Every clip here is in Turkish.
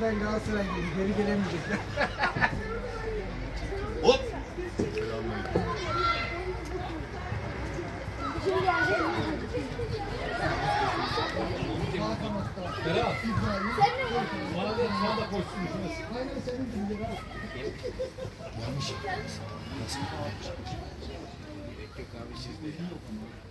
Birazdan Galatasaray gibi geri gelemeyecekler. Hop. Berat. Bana da bana da koşsun işiniz. Aynen senin gibi ya. Adam aradı. Şimdi de kardeşim kardeşim ne yaptı ama.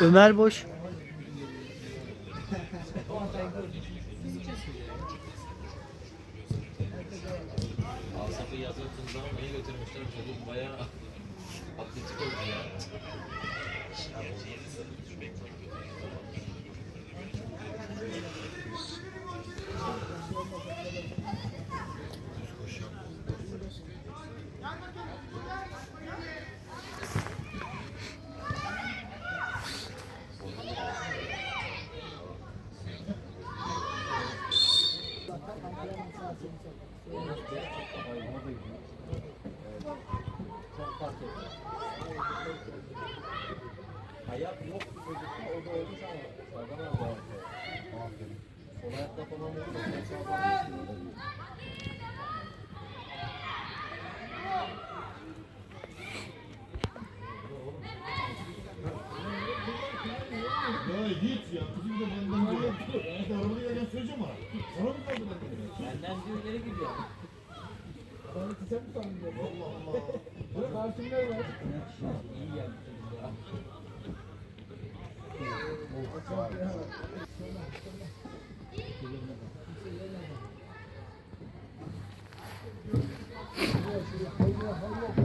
Ömer boş. Asaf'ı yazın Tuzla'ya götürmüşler. Çocuk bayağı atletik oldu ya. Ayak yok çocukta o da olmuş ama sağdan aldı. Aferin. Sol ayakta falan oldu. Sağdan Ya hiç ya. Bizim de benden diyor. Ben de arabada yerden söyleyeceğim ona. Sana mı kaldı ben? Benden diyor ileri gidiyor. Bana sen mi sandın? Allah Allah. Bırak hakimler var. İyi geldi çocuk ya.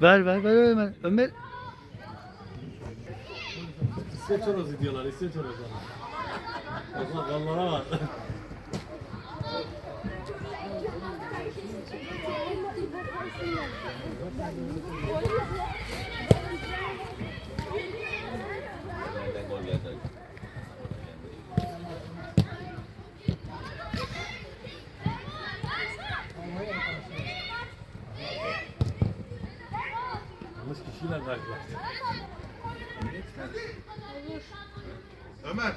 Ver ver ver Ömer. Ömer. İsveç horozu diyorlar, İsveç horozu. O zaman kollara var. Yanlış kişiyle karşılaştık. Ömer.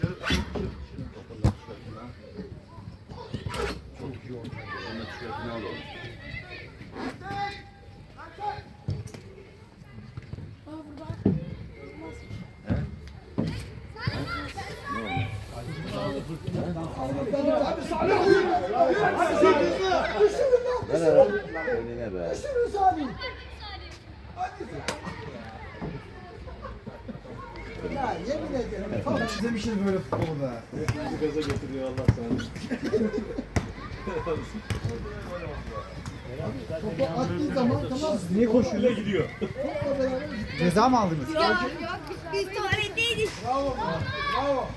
Dışarı. Çok iyi oldu. Sonra tişörtünü al oğlum. Önüne be. Düşürün Sami. Ya yemin ederim. Tamam izlemişiz böyle futbolda. Bizi gaza getiriyor Allah sana. Topu attığı zaman tamam. Niye koşuyla gidiyor? Ceza mı aldınız? Yok yok biz tuvaletteydik. Bravo. Bravo.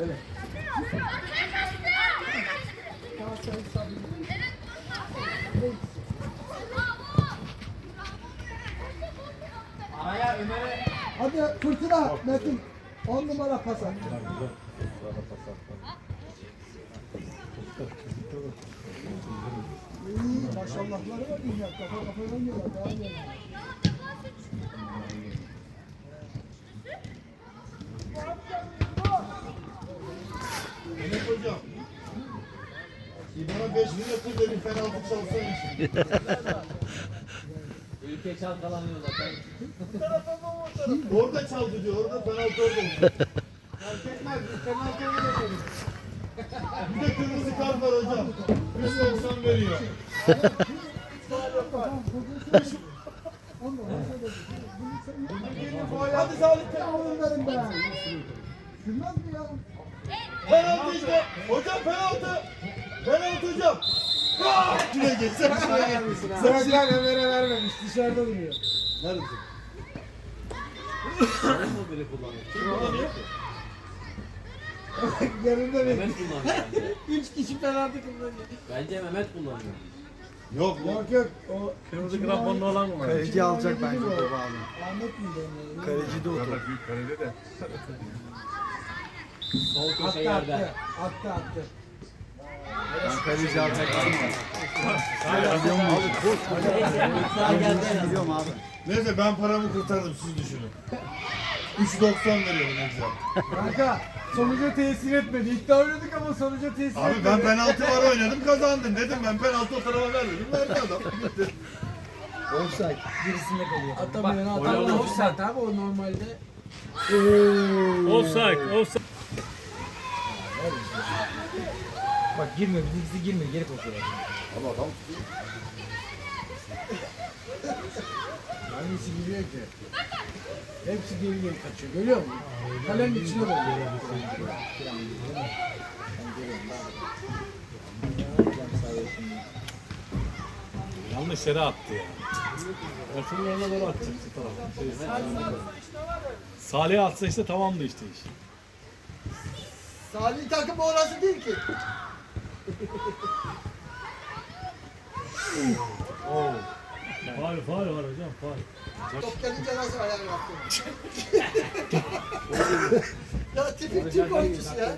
Öyle. Daha sayı sabit. Hadi fırtına Metin. 10 numara pas at. İyi maşallahları var ya. Kafa kafaya oynuyorlar. Daha iyi. Mehmet hocam. İbana 5 metre de bir penaltı çalsaymış. Ülke çalkalanıyor zaten. Orada çaldı diyor. Orada penaltı orada oldu. Fark etmez. Biz penaltı orada yapalım. Bir de kırmızı kart var hocam. 3.90 veriyor. Hadi Salih Yavrum benim be. Sürmez mi ya? Penaltı işte. Hocam penaltı. Penaltı hocam. Ah! Yine geç. Sen şuraya Sıraklar Ömer'e vermemiş. Dışarıda duruyor. Neredesin? Sen mi böyle kullanıyor? Kim kullanıyor? Yanında benim. Mehmet kullanıyor bence. Üç kişi penaltı kullanıyor. Bence Mehmet kullanıyor. Yok yok. Yok yok. O Kırmızı kramponlu olan mı? Kaleci alacak bence bu. topu abi. Ahmet miydi onun? Kaleci de o top. büyük kalede de. Sol köşe yerde. attı. Attı attı. Ben kaleci. Biliyorum abi. Neyse ben paramı kurtardım siz düşünün. 3.90 veriyorum güzel. Kanka sonuca tesir etmedi. İddia oynadık ama sonuca tesir Abi etmedi. ben penaltı var oynadım kazandım dedim ben penaltı o tarafa vermedim verdi adam. Bitti. Offside. Birisinde kalıyor. Atamayan atamıyor. Offside abi o normalde. Offside, offside. Bak girmiyor. Bizimkisi girmiyor. Geri koşuyor. Ama adam Hangisi giriyor ki? Hepsi geri geri kaçıyor. Görüyor musun? Kalenin içine doluyor. Yanlış yere attı ya. Ertuğrul yerine doğru atacaktı tamam. Şey, Salih atsa işte tamamdı işte iş. Salih takım orası değil ki. Oo. Faal faal var hocam faal. Top gelince nasıl ayar yaptın? ya tipik Türk oyuncusu ya.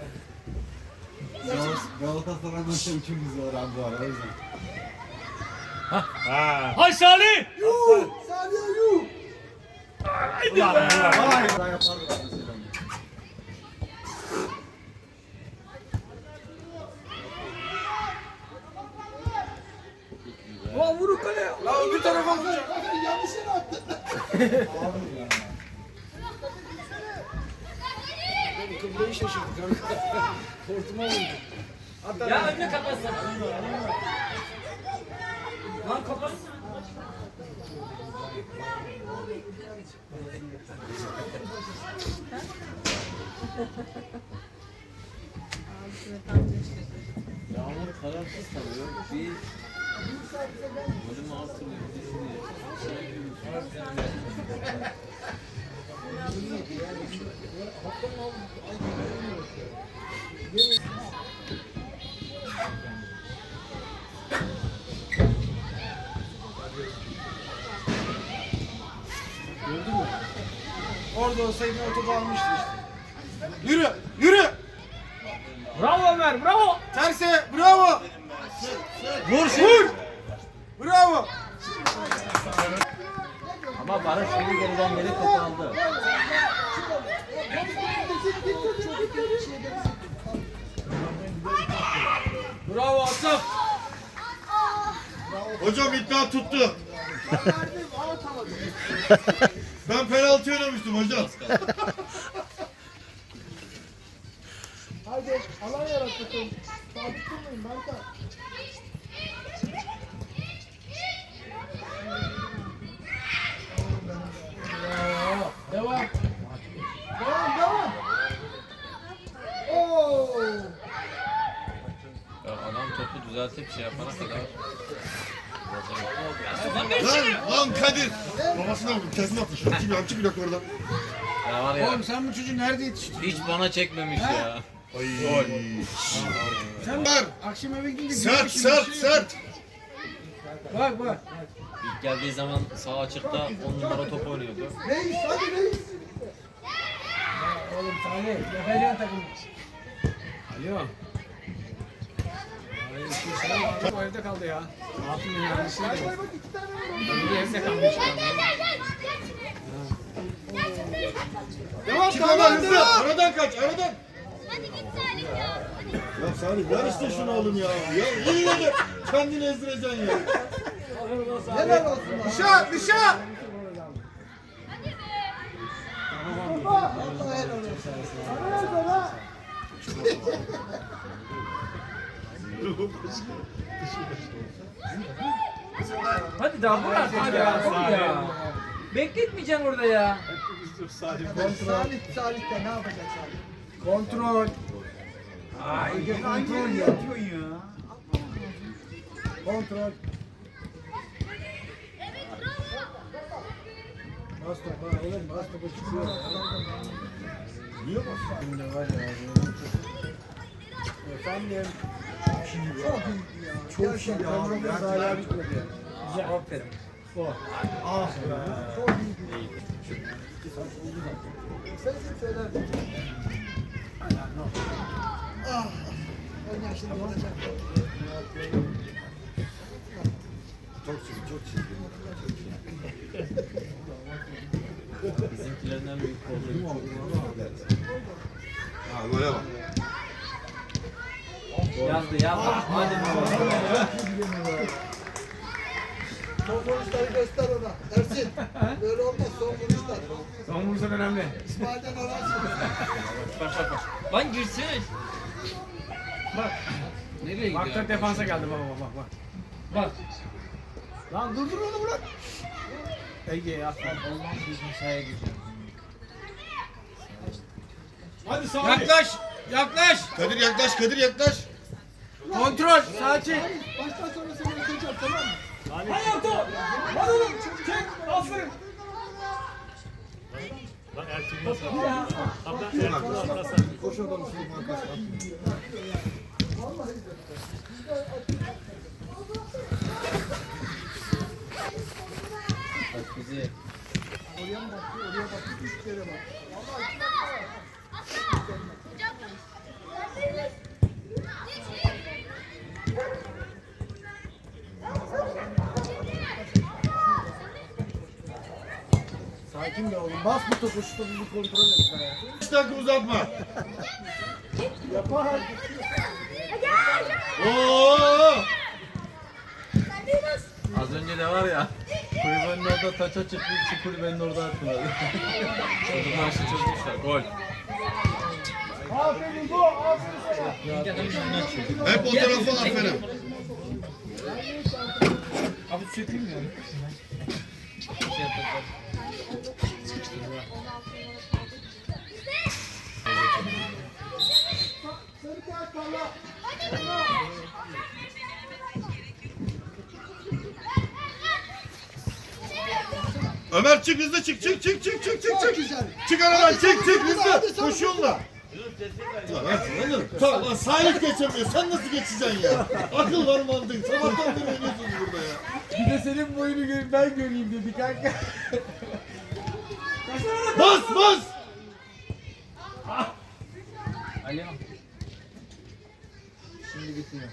Galatasaray maçı üçümüz var abi bu ara o yüzden. Hay Salih! Yuh! Salih yuh! Daha yapardık mesela. Öbür tarafa vuracak. Yanlış yere attı. Kıblayı şaşırdı kanka. Hortuma vurdu. Ya önce kapatsana. Lan kapat. Yağmur kararsız kalıyor. Bir bölümü artırıyor. Düşünüyor. Orada olsaydı o topu almıştı işte. Yürü! Yürü! Bravo Ömer bravo! Terse bravo! Vur Vur! Bravo! Ama Barış şimdi geriden geri topu aldı. Bravo Asaf! Hocam iddia tuttu. ben penaltı oynamıştım hocam. Haydi alan yarattık. Sabit durmayın Berkan. Bravo. Devam. Devam devam. Oo. Ya adam topu düzeltip şey yapana kadar Lan lan Kadir. Babasına vurdu kesin atmış. Çık bir çık bir dakika oradan. Ya var ya Oğlum sen bu çocuğu nerede yetiştirdin? hiç bana çekmemiş ya. Ay. Sen Ver. akşam eve gidince Sert bir şey sert yok. sert. Bak bak. İlk geldiği zaman sağ açıkta 10 numara top oynuyordu. Reis hadi reis. Oğlum Salih, ne veriyorsun takımı? Alo. Sene vardı, o evde kaldı ya. Altın şey de. Bir evde kalmış. Devam Salih hızlı. Aradan kaç aradan. Hadi git Salih ya. Hadi. Ya Salih ver işte şunu oğlum ya. Ya iyi de kendini ezdireceksin ya. Helal olsun. Dışa dışa. Hadi daha vur artık ya. Hadi ya. Bekletmeyeceksin orada ya. Salih. Salih, Salih de ne yapacak Salih? Kontrol. Ay, kontrol ya. Kontrol. Bas topa oğlum, bas topa çıkıyor. Niye bak? Şimdi var ya. Çok iyi ya. Çok iyi ya. hala bitmedi. Güzel. Aferin. O. Ah be. Çok iyi. Sen kim söyler? Ah. Yaşında olacak. Çok çizgi çok çizgi. Bizimkilerinden büyük oldu. Ha böyle bak. Yazdı yazdı. Hadi Son vuruşları göster ona. Ersin. Böyle olmaz son vuruşlar. Son vursak önemli. İsmail'den ararsın. Lan girsene. Nereye gidiyor? Bak da defansa geldi baba bak bak. Bak. Lan dur dur onu bırak. Ege aferin. Bizim sahaya gireceğim. Hadi Salih. Yaklaş. Yaklaş. Kadir yaklaş Kadir yaklaş. Kontrol. Sakin. Baştan sonra seni öteceğim tamam mı? Hayatım. Hadi oğlum. Çek. Aferin. Bak Ertuğrul nasıl attı? Abla Ertuğrul atlasın. Koş adamı şunu bankasına. Bak bizi. Oraya mı baktı? Oraya baktı. Üç kere bak. Sakin be oğlum. Bas bu topu şu topu bir kontrol et be. 5 dakika uzatma. Yapar. Oo! Az önce de var ya. Kulübenin orada taça çıktı. Şu kulübenin orada attılar. Çocuklar işi çözmüşler. Gol. Aferin bu. Aferin sana. Hep o tarafa aferin. Abi çekeyim ya. Sarı kağıt parla. Ömer çık hızlı çık çık çık çık çık çık çık. güzel. Çık aradan çık çık hızlı. Koşuyorsun da. Tamam lan Salih geçemiyor. Sen nasıl geçeceksin ya? Akıl var mantık. Sabahtan beri oynuyorsunuz burada ya. Bir de senin boyunu görüp ben göreyim dedi kanka. Bas bas. Alo. Şimdi bitmiyor.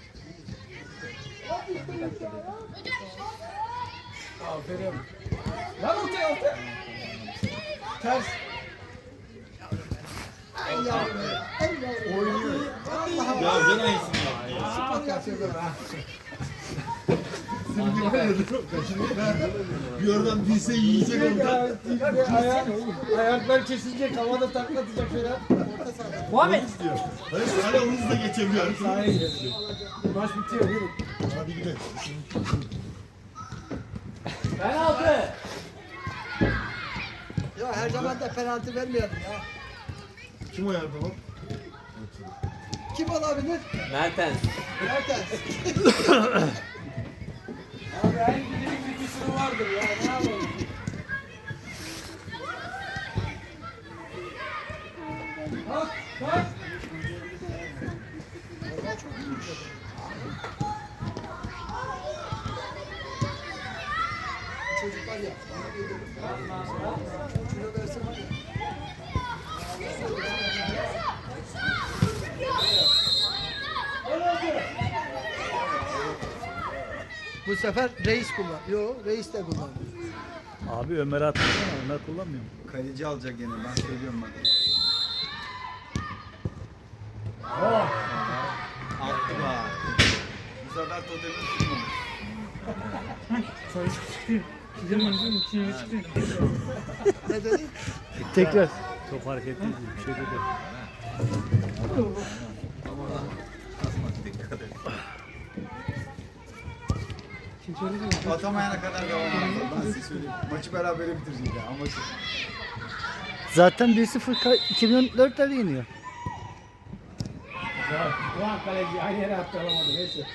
Aferin. Lan ortaya ortaya. Ters. Ya gene iyisin ya. Bak yapıyor. Bir oradan bilse yiyecek orada. Ayak, ayaklar kesince havada taklatacak falan. Muhammed. Hayır hala hızla geçemiyor. Maç bitiyor yürü. Hadi gidelim. Penaltı. Ya her zaman da penaltı vermeyelim ya. Kim o yardım o? Kim olabilir? Mertens. Mertens. Abi her birinin bir kusuru vardır ya. Ne yapalım? Kalk, kalk. Çocuklar ya. Kilo versin hadi. Bu sefer reis kullan. Yo reis de kullandı. Abi Ömer'e atmasana. Ömer kullanmıyor mu? Kaleci alacak gene ben söylüyorum bak. Attı bak. Bu sefer totemin tutmamış. Ne dedi? Tekrar. Çok hareketli bir şey dedi. Dikkat et. Atamayana kadar devam edecek. Ben size söyleyeyim. Maçı berabere bitirecek ya. Amacı. Zaten 1-0 ka- 2004'lerde yeniyor. Doğan kaleci aynı yere attı alamadı neyse.